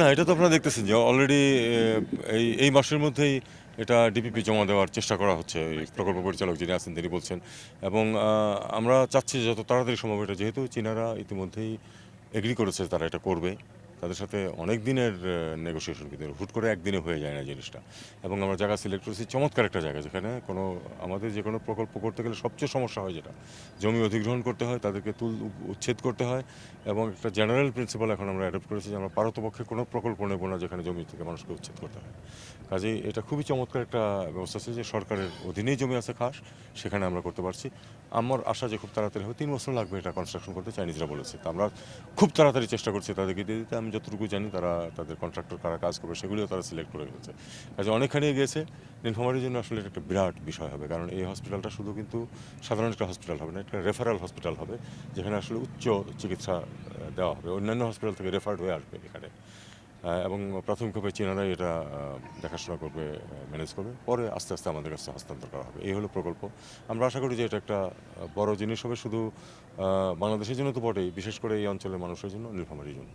না, এটা তো আপনারা দেখতেছেন যে অলরেডি এই এই মাসের মধ্যেই এটা ডিপিপি জমা দেওয়ার চেষ্টা করা হচ্ছে প্রকল্প পরিচালক যিনি আছেন তিনি বলছেন। এবং আমরা চাচ্ছি যত তাড়াতাড়ি সম্ভব এটা, যেহেতু চীনারা ইতিমধ্যেই এগ্রি করেছে তারা এটা করবে। তাদের সাথে অনেক দিনের নেগোসিয়েশন কিন্তু হুট করে একদিনে হয়ে যায় না জিনিসটা। এবং আমরা জায়গা সিলেক্ট করেছি, চমৎকার একটা জায়গা যেখানে কোনো, আমাদের যে কোনো প্রকল্প করতে গেলে সবচেয়ে সমস্যা হয় যেটা। জমি অধিগ্রহণ করতে হয়, তাদেরকে তুল, উচ্ছেদ করতে হয় এবং একটা জেনারেল প্রিন্সিপাল এখন আমরা অ্যাডপ্ট করেছি যে আমরা পারতপক্ষে কোনো প্রকল্প নেব না যেখানে জমি থেকে মানুষকে উচ্ছেদ করতে হয়। কাজেই এটা খুবই চমৎকার একটা ব্যবস্থা আছে যে সরকারের অধীনেই জমি আছে খাস, সেখানে আমরা করতে পারছি। আমার আশা যে খুব তাড়াতাড়ি হবে, তিন বছর লাগবে এটা কনস্ট্রাকশন করতে, চাইনিজরা বলেছে। তো আমরা খুব তাড়াতাড়ি চেষ্টা করছি তাদেরকে দিয়ে দিতে। আমি যতটুকু জানি তারা, তাদের কন্ট্রাক্টর কারা কাজ করবে, সেগুলিও তারা সিলেক্ট করে ফেলেছে। কাজে অনেকখানি গিয়েছে নীলফামারীর জন্য আসলে এটা একটা বিরাট বিষয় হবে, কারণ এই হসপিটালটা শুধু কিন্তু সাধারণ একটা হসপিটাল হবে না একটা রেফারেল হসপিটাল হবে, যেখানে আসলে উচ্চ চিকিৎসা দেওয়া হবে। অন্যান্য হসপিটাল থেকে রেফার্ড হয়ে আসবে এখানে। এবং প্রাথমিকভাবে চীনারাই এটা দেখাশোনা করবে ম্যানেজ করবে। পরে আস্তে আস্তে আমাদের কাছে হস্তান্তর করা হবে। এই হলো প্রকল্প। আমরা আশা করি যে এটা একটা বড় জিনিস হবে শুধু বাংলাদেশের জন্য তো বটেই, বিশেষ করে এই অঞ্চলের মানুষের জন্য নীলফামারীর জন্য।